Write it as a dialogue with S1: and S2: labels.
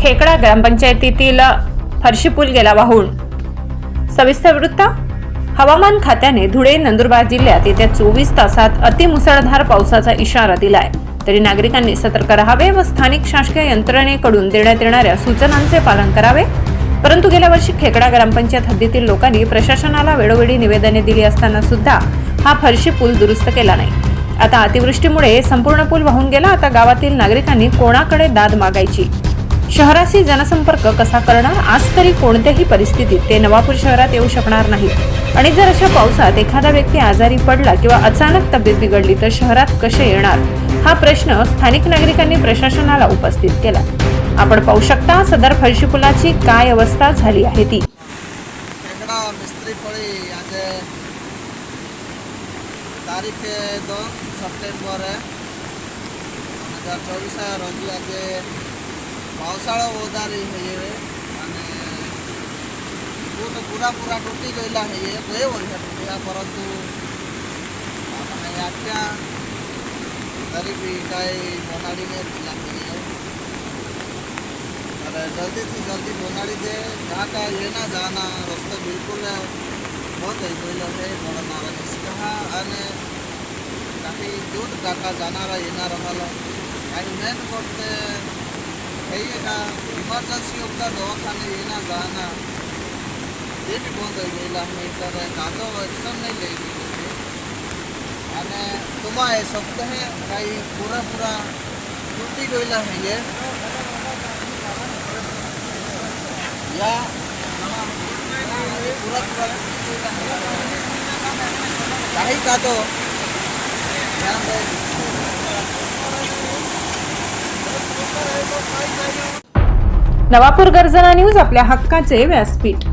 S1: खेकडा ग्रामपंचायतीतील फरशी पूल गेला वाहून. सविस्तर वृत्त हवामान खात्याने धुळे नंदुरबार जिल्ह्यात येत्या चोवीस तासात अतिमुसळधार पावसाचा इशारा दिलाय. तरी नागरिकांनी सतर्क राहावे व स्थानिक शासकीय यंत्रणेकडून देण्यात येणाऱ्या सूचनांचे पालन करावे. परंतु गेल्या वर्षी खेकडा ग्रामपंचायत हद्दीतील लोकांनी प्रशासनाला वेळोवेळी निवेदने दिली असताना सुद्धा हा फरशी पूल दुरुस्त केला नाही. आता अतिवृष्टीमुळे संपूर्ण पूल वाहून गेला आता गावातील नागरिकांनी कोणाकडे दाद मागायची? शहराशी जनसंपर्क कसा करणार? आज तरी कोणत्याही परिस्थितीत ते नवापूर शहरात येऊ शकणार नाहीत. आणि जर अशा पावसात एखादा व्यक्ती आजारी पडला किंवा अचानक तब्येत बिघडली तर शहरात कसे येणार? हा प्रश्न स्थानिक नागरिकांनी प्रशासनाला उपस्थित केला. आपण पाहू शकता सदर फळशी पुलाची काय अवस्था झाली आहे ती.
S2: खेकड़ा मिस्त्री पड़ी आज तारीख दो सप्टेंबर हजार પાવસાળો વધારે છે હવે અને પૂર પૂરા પૂરા તૂટી ગયેલા છે એ બે વર્ષે તૂટ્યા પરંતુ આપણે આખા ગરીબી કાંઈ બોનાડીને જ લાગી અને જલ્દીથી જલ્દી બોનાડી દે જ્યાં કાંઈ એના જાના રસ્તો બિલકુલ બંધ થઈ ગયેલો છે ભણનારા નિષ્ઠા અને કાંઈ દૂર કાકા જાનારા એના રહેલો કાંઈ મેન કરતે इमर्जेंसी दवाखाना येना जाना ये भी बंद हो गए दादो एक्शन नहीं ले तुम्हारा ये सप्त है भाई पूरा पूरा टूटी गईला है ये या पूरा पूरा कहीं का तो ध्यान
S1: नवापूर गर्जना न्यूज आपल्या हक्काचे व्यासपीठ.